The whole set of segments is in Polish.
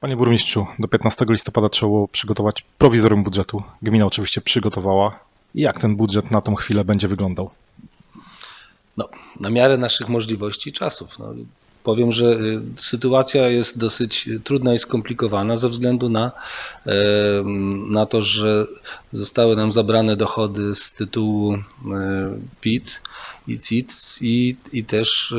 Panie burmistrzu, do 15 listopada trzeba było przygotować prowizorium budżetu. Gmina oczywiście przygotowała. Jak ten budżet na tą chwilę będzie wyglądał? No, na miarę naszych możliwości i czasów. No, powiem, że y, sytuacja jest dosyć y, trudna i skomplikowana ze względu na, e, na to, że zostały nam zabrane dochody z tytułu e, PIT i CIT i, i też e,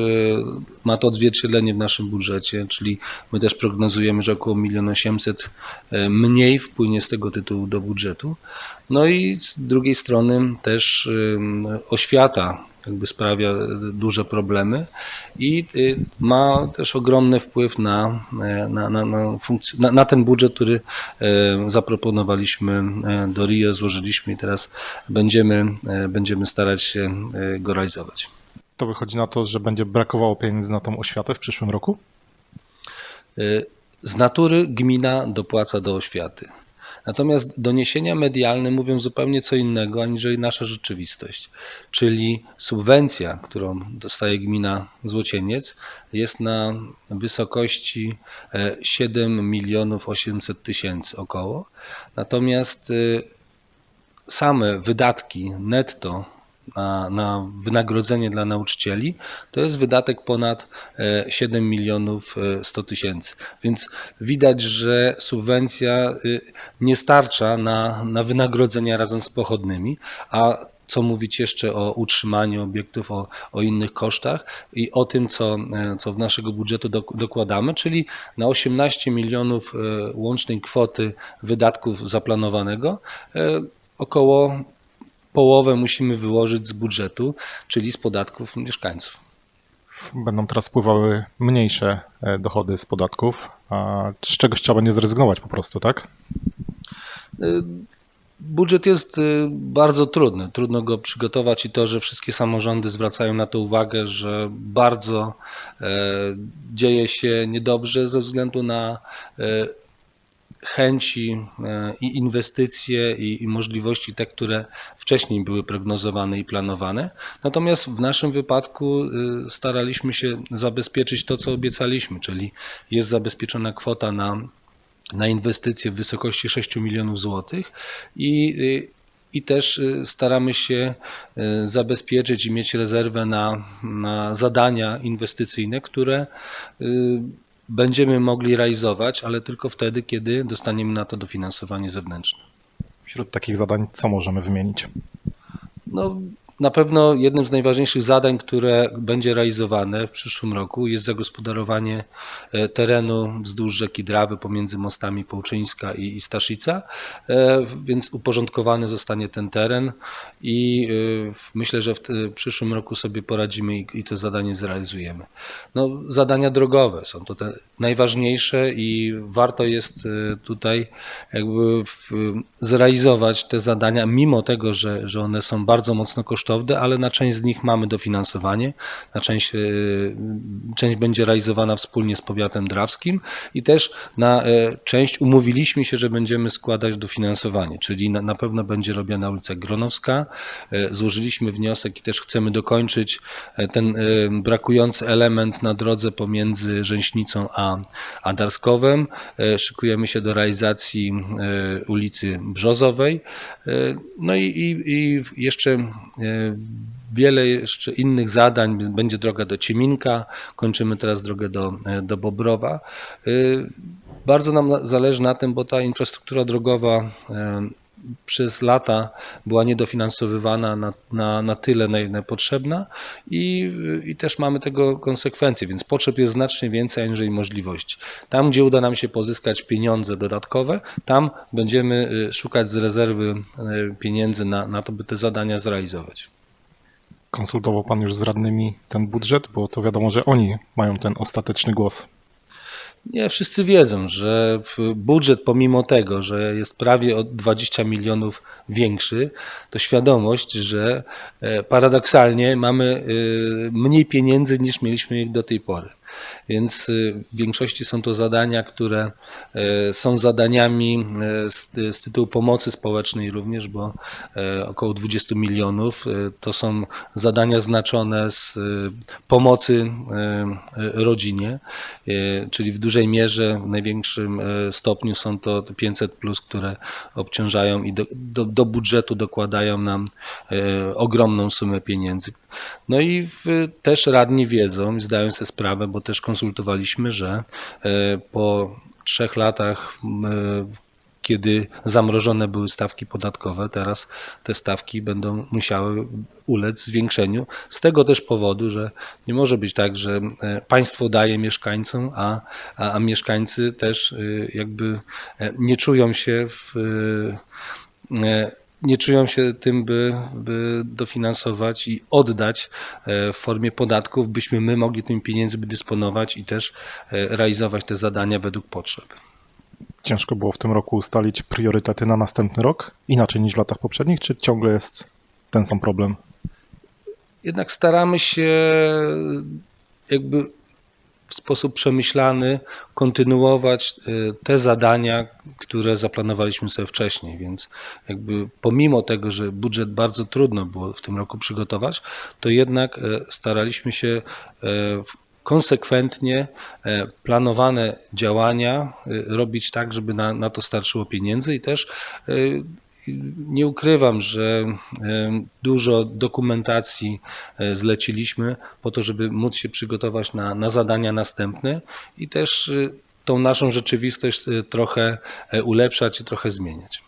ma to odzwierciedlenie w naszym budżecie, czyli my też prognozujemy, że około 1 800 000 mniej wpłynie z tego tytułu do budżetu. No i z drugiej strony też oświata jakby sprawia duże problemy i y, ma też ogromny wpływ na, na, na, na, na, na ten budżet, który e, zaproponowaliśmy e, do RIO, złożyliśmy i teraz będziemy, e, będziemy starać się go realizować. To wychodzi na to, że będzie brakowało pieniędzy na tą oświatę w przyszłym roku? Z natury gmina dopłaca do oświaty. Natomiast doniesienia medialne mówią zupełnie co innego aniżeli nasza rzeczywistość. Czyli subwencja, którą dostaje gmina Złocieniec, jest na wysokości e, 7 milionów 800 tysięcy około. Natomiast y, same wydatki netto na, na wynagrodzenie dla nauczycieli to jest wydatek ponad e, 7 milionów e, 100 tysięcy. Więc widać, że subwencja y, nie starcza na, na wynagrodzenia razem z pochodnymi, a co mówić jeszcze o utrzymaniu obiektów, o, o innych kosztach i o tym, co, e, co w naszego budżetu dok- dokładamy, czyli na 18 milionów e, łącznej kwoty wydatków zaplanowanego e, około połowę musimy wyłożyć z budżetu, czyli z podatków mieszkańców. Będą teraz wpływały mniejsze e, dochody z podatków, a z czegoś trzeba będzie zrezygnować po prostu, tak? Y, Budżet jest y, bardzo trudny. Trudno go przygotować i to, że wszystkie samorządy zwracają na to uwagę, że bardzo e, dzieje się niedobrze ze względu na e, chęci e, i inwestycje i, i możliwości te, które wcześniej były prognozowane i planowane. Natomiast w naszym wypadku y, staraliśmy się zabezpieczyć to, co obiecaliśmy, czyli jest zabezpieczona kwota na na inwestycje w wysokości 6 milionów złotych i, y, i też staramy się zabezpieczyć i mieć rezerwę na, na zadania inwestycyjne, które będziemy mogli realizować, ale tylko wtedy, kiedy dostaniemy na to dofinansowanie zewnętrzne. Wśród takich zadań co możemy wymienić? No, na pewno jednym z najważniejszych zadań, które będzie realizowane w przyszłym roku jest zagospodarowanie e, terenu wzdłuż rzeki Drawy pomiędzy mostami Połczyńska i, Staszica, E, więc uporządkowany zostanie ten teren i e, myślę, że w przyszłym roku sobie poradzimy i, to zadanie zrealizujemy. No, zadania drogowe są to te najważniejsze i warto jest tutaj jakby zrealizować te zadania, mimo tego, że, że one są bardzo mocno kosztowne, ale na część z nich mamy dofinansowanie, na część, e, część będzie realizowana wspólnie z powiatem drawskim i też na e, część umówiliśmy się, że będziemy składać dofinansowanie, czyli na, na pewno będzie robiona ulica Gronowska. E, Złożyliśmy wniosek i też chcemy dokończyć ten brakujący element na drodze pomiędzy Rzęśnicą a, a Darskowem. Szykujemy się do realizacji ulicy Brzozowej. No i, i, i jeszcze wiele jeszcze innych zadań. Będzie droga do Cieminka, kończymy teraz drogę do, do Bobrowa. E, Bardzo nam na- zależy na tym, bo ta infrastruktura drogowa e, przez lata była niedofinansowywana na, na, na tyle, na ile potrzebna i, i też mamy tego konsekwencje, więc potrzeb jest znacznie więcej aniżeli możliwości. Tam, gdzie uda nam się pozyskać pieniądze dodatkowe, tam będziemy y, szukać z rezerwy y, pieniędzy na, na to, by te zadania zrealizować. Konsultował Pan już z radnymi ten budżet, bo to wiadomo, że oni mają ten ostateczny głos. Nie, wszyscy wiedzą, że budżet pomimo tego, że jest prawie o 20 milionów większy, to świadomość, że e, paradoksalnie mamy e, mniej pieniędzy niż mieliśmy ich do tej pory. Więc y, w większości są to zadania, które e, są zadaniami e, z, z tytułu pomocy społecznej również, bo około 20 milionów to są zadania znaczone z pomocy rodzinie, czyli w dużej mierze, w największym stopniu są to 500, plus, które obciążają i do, do, do budżetu dokładają nam ogromną sumę pieniędzy. No i w, też radni wiedzą zdają sobie sprawę, bo też konsultowaliśmy, że e, po trzech latach, e, kiedy zamrożone były stawki podatkowe, teraz te stawki będą musiały ulec zwiększeniu. Z tego też powodu, że nie może być tak, że e, państwo daje mieszkańcom, a, a, a mieszkańcy też jakby nie czują się w nie czują się tym, by, by dofinansować i oddać e, w formie podatków, byśmy my mogli tymi pieniędzmi dysponować i też e, realizować te zadania według potrzeb. Ciężko było w tym roku ustalić priorytety na następny rok, inaczej niż w latach poprzednich, czy ciągle jest ten sam problem? Jednak staramy się jakby w sposób przemyślany kontynuować e, te zadania, które zaplanowaliśmy sobie wcześniej, więc jakby pomimo tego, że budżet bardzo trudno było w tym roku przygotować, to jednak e, staraliśmy się e, konsekwentnie e, planowane działania robić tak, żeby na, na to starczyło pieniędzy i też nie ukrywam, że dużo dokumentacji e, zleciliśmy po to, żeby móc się przygotować na, na zadania następne i też e, tą naszą rzeczywistość e, trochę e, ulepszać i trochę zmieniać.